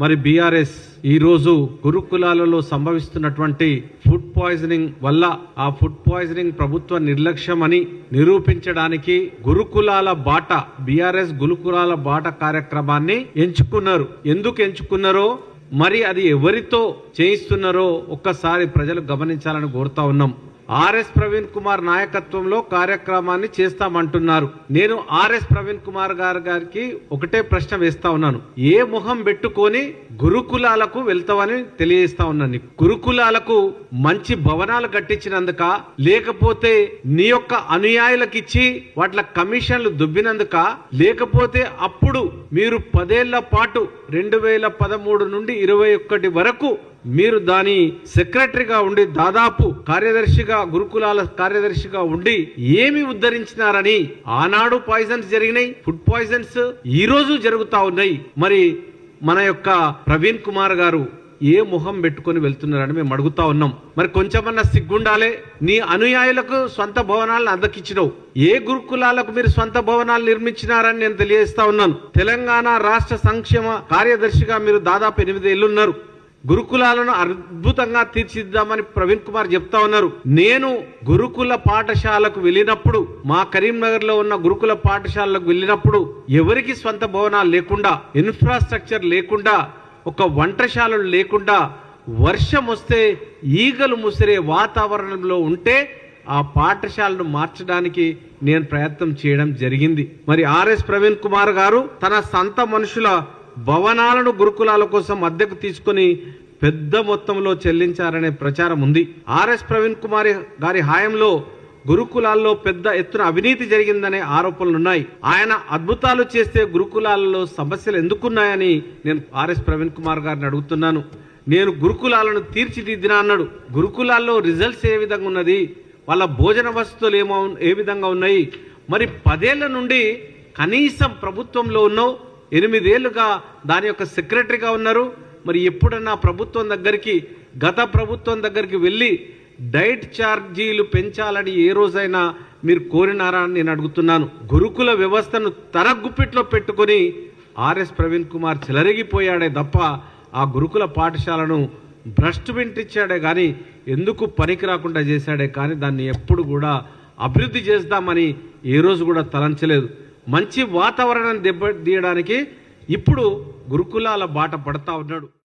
మరి బీఆర్ఎస్ ఈ రోజు గురుకులాలలో సంభవిస్తున్నటువంటి ఫుడ్ పాయిజనింగ్ వల్ల ఆ ఫుడ్ పాయిజనింగ్ ప్రభుత్వ నిర్లక్ష్యం అని నిరూపించడానికి గురుకులాల బాట బీఆర్ఎస్ గురుకులాల బాట కార్యక్రమాన్ని ఎంచుకున్నారు. ఎందుకు ఎంచుకున్నారో మరి అది ఎవరితో చేయిస్తున్నారో ఒక్కసారి ప్రజలు గమనించాలని కోరుతా ఉన్నాం. ఆర్ఎస్ ప్రవీణ్ కుమార్ నాయకత్వంలో కార్యక్రమాన్ని చేస్తామంటున్నారు. నేను ఆర్ఎస్ ప్రవీణ్ కుమార్ గారు గారికి ఒకటే ప్రశ్న వేస్తా ఉన్నాను. ఏ ముఖం పెట్టుకొని గురుకులాలకు వెళ్తామని తెలియజేస్తా ఉన్నాను గురుకులాలకు మంచి భవనాలు కట్టించినందుక లేకపోతే నీ యొక్క అనుయాయులకిచ్చి వాట్ల కమిషన్లు దుబ్బినందుక లేకపోతే అప్పుడు మీరు పదేళ్ళ పాటు రెండు వేల పదమూడు నుండి ఇరవై ఒకటి వరకు మీరు దాని సెక్రటరీగా ఉండి దాదాపు కార్యదర్శిగా గురుకులాల కార్యదర్శిగా ఉండి ఏమి ఉద్ధరించినారని ఆనాడు పాయిజన్స్ జరిగినాయి ఫుడ్ పాయిజన్స్ ఈ రోజు జరుగుతా ఉన్నాయి. మరి మన యొక్క ప్రవీణ్ కుమార్ గారు ఏ ముఖం పెట్టుకొని వెళ్తున్నారని మేము అడుగుతా ఉన్నాం. మరి కొంచెమన్నా సిగ్గుండాలే? నీ అనుయాయులకు సొంత భవనాలను అందకిచ్చినవు. ఏ గురుకులాలకు మీరు సొంత భవనాలు నిర్మించినారని నేను తెలియజేస్తా ఉన్నాను. తెలంగాణ రాష్ట్ర సంక్షేమ కార్యదర్శిగా మీరు దాదాపు ఎనిమిది ఏళ్ళున్నారు. గురుకులాలను అద్భుతంగా తీర్చిదిద్దామని ప్రవీణ్ కుమార్ చెప్తా ఉన్నారు. నేను గురుకుల పాఠశాలకు వెళ్ళినప్పుడు మా కరీంనగర్లో ఉన్న గురుకుల పాఠశాలకు వెళ్ళినప్పుడు ఎవరికి స్వంత భవనాలు లేకుండా ఇన్ఫ్రాస్ట్రక్చర్ లేకుండా ఒక వంటశాలలు లేకుండా వర్షం వస్తే ఈగలు ముసిరే వాతావరణంలో ఉంటే ఆ పాఠశాలను మార్చడానికి నేను ప్రయత్నం చేయడం జరిగింది. మరి ఆర్ఎస్ ప్రవీణ్ కుమార్ గారు తన సంత మనుషుల భవనాలను గురుకులాల కోసం అద్దెకు తీసుకొని పెద్ద మొత్తంలో చెల్లించారనే ప్రచారం ఉంది. ఆర్ఎస్ ప్రవీణ్ కుమార్ గారి హాయంలో గురుకులాల్లో పెద్ద ఎత్తున అవినీతి జరిగిందనే ఆరోపణలున్నాయి. ఆయన అద్భుతాలు చేస్తే గురుకులాలలో సమస్యలు ఎందుకున్నాయని నేను ఆర్ఎస్ ప్రవీణ్ కుమార్ గారిని అడుగుతున్నాను. నేను గురుకులాలను తీర్చిదిద్దిన అన్నాడు. గురుకులాల్లో రిజల్ట్స్ ఏ విధంగా ఉన్నది? వాళ్ళ భోజన వసతులు ఏమో ఏ విధంగా ఉన్నాయి? మరి పదేళ్ళ నుండి కనీసం ప్రభుత్వంలో ఉన్నావు ఎనిమిదేళ్ళుగా దాని యొక్క సెక్రటరీగా ఉన్నారు. మరి ఎప్పుడన్నా ప్రభుత్వం దగ్గరికి గత ప్రభుత్వం దగ్గరికి వెళ్ళి డైట్ ఛార్జీలు పెంచాలని ఏ రోజైనా మీరు కోరినారా అని నేను అడుగుతున్నాను. గురుకుల వ్యవస్థను తన గుప్పిట్లో పెట్టుకొని ఆర్ఎస్ ప్రవీణ్ కుమార్ చెలరిగిపోయాడే తప్ప ఆ గురుకుల పాఠశాలను భ్రష్టు వింటిచ్చాడే కానీ ఎందుకు పనికి రాకుండా చేశాడే కానీ దాన్ని ఎప్పుడు కూడా అభివృద్ధి చేద్దామని ఏ రోజు కూడా తలంచలేదు. మంచి వాతావరణాన్ని దెబ్బతీయడానికి ఇప్పుడు గురుకులాల బాట పడతా ఉన్నాడు.